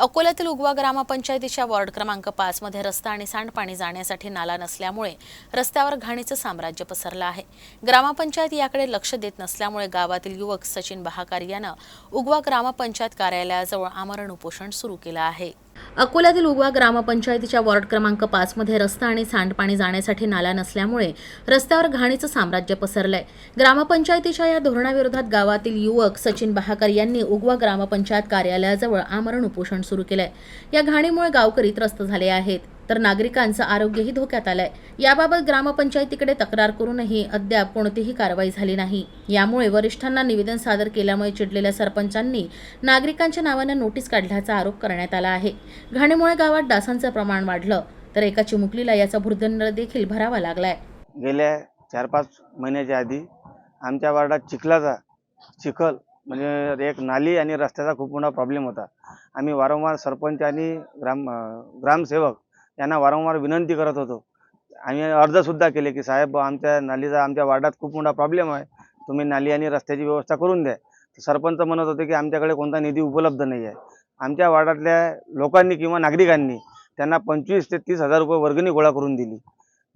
अकोल्यातील उगवा ग्रामपंचायतीच्या वॉर्ड क्रमांक पाच मध्ये रस्ता आणि सांडपाणी जाण्यासाठी नाला नसल्यामुळे रस्त्यावर घाणीचं साम्राज्य पसरलं आहे. ग्रामपंचायत याकडे लक्ष देत नसल्यामुळे गावातील युवक सचिन बहाकार यानं उगवा ग्रामपंचायत कार्यालयाजवळ आमरण उपोषण सुरू केलं आहे. अकोल्यातील उगवा ग्रामपंचायतीच्या वॉर्ड क्रमांक पाच मध्ये रस्ता आणि सांडपाणी जाण्यासाठी नाला नसल्यामुळे रस्त्यावर घाणीचं साम्राज्य पसरलंय. ग्रामपंचायतीच्या या धोरणाविरोधात गावातील युवक सचिन बहाकर यांनी उगवा ग्रामपंचायत कार्यालयाजवळ आमरण उपोषण सुरू केलंय. या घाणीमुळे गावकरी त्रस्त झाले आहेत. तर नागरिकांचं आरोग्यही धोक्यात आलंय. याबाबत ग्रामपंचायतीकडे तक्रार करूनही अद्याप कोणतीही कारवाई झाली नाही. यामुळे वरिष्ठांना निवेदन सादर केल्यामुळे चिडलेल्या सरपंचांनी नागरिकांच्या नावानं नोटीस काढल्याचा आरोप करण्यात आला आहे. घाणीमुळे गावात डासांचं प्रमाण वाढलं तर एका चिमुकलीला याचा भूर्दंड देखील भरावा लागलाय. गेल्या चार पाच महिन्याच्या आधी आमच्या वार्डात चिखलाचा चिखल म्हणजे एक नाली आणि रस्त्याचा खूप मोठा प्रॉब्लेम होता. आम्ही वारंवार सरपंच आणि ग्राम ग्रामसेवक यांना वारंवार विनंती करत होतो. आम्ही अर्जसुद्धा केले की साहेब आमच्या नालीचा आमच्या वार्डात खूप मोठा प्रॉब्लेम आहे. तुम्ही नाली आणि रस्त्याची व्यवस्था करून द्या. सरपंच म्हणत होते की आमच्याकडे कोणता निधी उपलब्ध नाही आहे. आमच्या वार्डातल्या लोकांनी किंवा नागरिकांनी त्यांना पंचवीस ते तीस हजार रुपये वर्गणी गोळा करून दिली.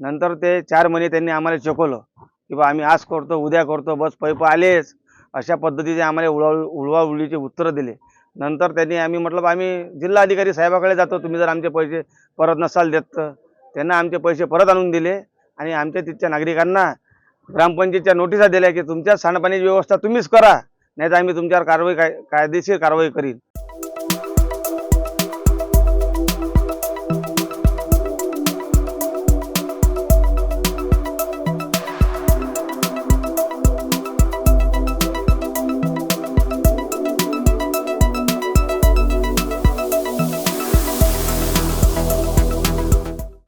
नंतर ते चार महिने त्यांनी आम्हाला चेकवलं की बा आम्ही आज करतो उद्या करतो बस पैप आलेच. अशा पद्धतीचे आम्हाला उळवा उळवाउळीचे उत्तरं दिले. नंतर त्यांनी आम्ही म्हटलं आम्ही जिल्हा अधिकारी साहेबाकडे जातो तुम्ही जर आमचे पैसे परत नसाल देत तर. त्यांना आमचे पैसे परत आणून दिले आणि आमच्या तिथच्या नागरिकांना ग्रामपंचायतच्या नोटिसा दिल्या की तुमच्या सांडपाण्याची व्यवस्था तुम्हीच करा नाही तर आम्ही तुमच्यावर कारवाई काय कायदेशीर कारवाई करीन.